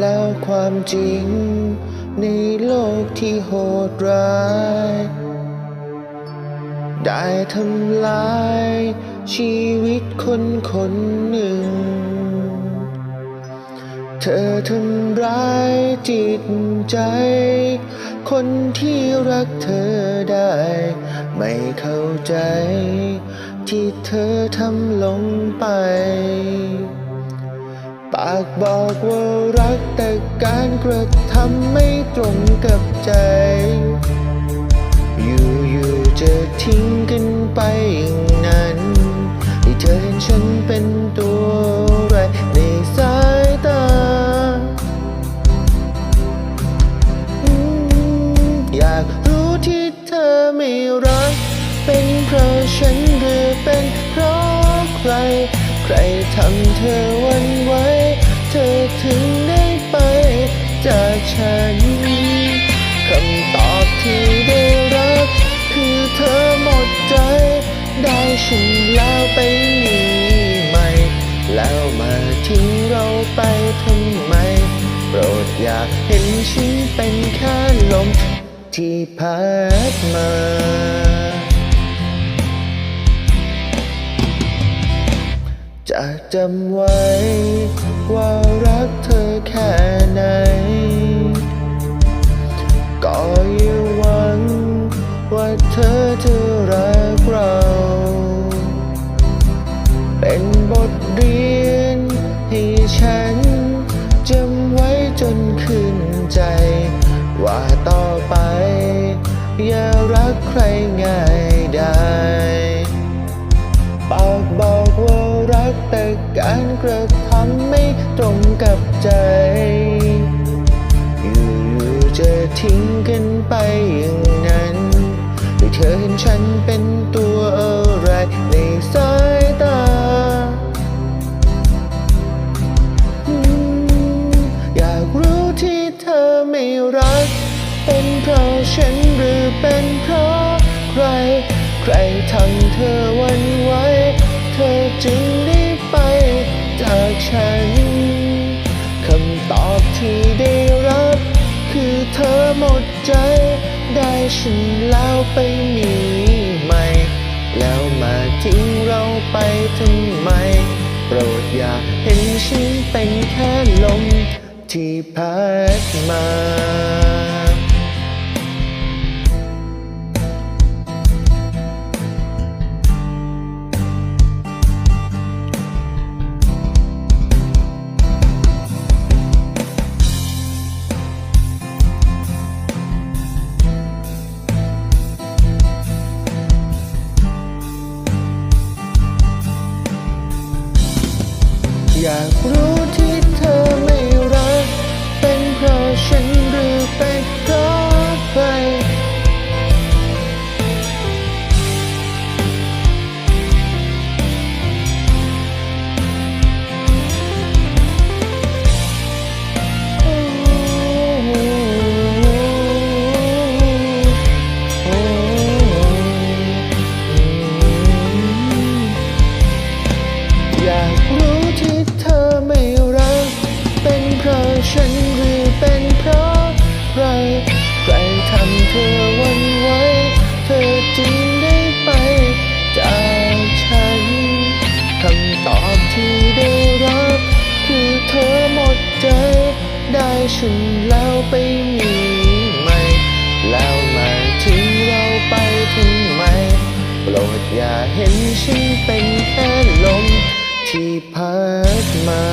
แล้วความจริง ในโลกที่โหดร้าย ได้ทำลาย ชีวิตคนคนหนึ่ง เธอทำร้ายจิตใจ คนที่รักเธอได้ ไม่เข้าใจ ที่เธอทำลงไปปากบอกว่ารักแต่การกระทำไม่ตรงกับใจ อยู่ๆจะทิ้งกันไปอย่างนั้น ให้เธอเห็นฉันเป็นตัวอะไรในสายตา อยากรู้ที่เธอไม่รัก เป็นเพราะฉันหรือเป็นเพราะใคร ใครทำเธอวันไว เธอถึงได้ไปจากฉันคำตอบที่ได้รับคือเธอหมดใจ ได้ฉันแล้วไปมีใหม่ แล้วมาทิ้งเราไปทำไม โปรดอย่าเห็นฉันเป็นแค่ลมที่พัดมาจะจำไว้ ว่ารักเธอแค่ไหน ก็อย่าหวังว่าเธอจะรักเรา เป็นบทเรียนให้ฉันจำไว้จนขึ้นใจ ว่าต่อไป อย่ารักใครง่ายได้ปากบอกว่ารักแต่การกระทำ ตรงกับใจอยู่ๆจะทิ้งกันไปอย่างนั้นให้เธอเห็นฉันเป็นตัวอะไรในสายตาอืมอยากรู้ที่เธอไม่รัก เป็นเพราะฉันหรือเป็นเพราะใคร ใครทำเธอ เธอหมดใจ ได้ฉันแล้วไปมีใหม่ แล้วมาทิ้งเราไปทำไม โปรดอย่าเห็นฉันเป็นแค่ลมที่พัดมา อยากรู้ที่ ฉันแล้วไปมีใหม่ แล้วมาถึงเราไปทำไมโปรดอย่าเห็นฉันเป็นแค่ลมที่พัดมา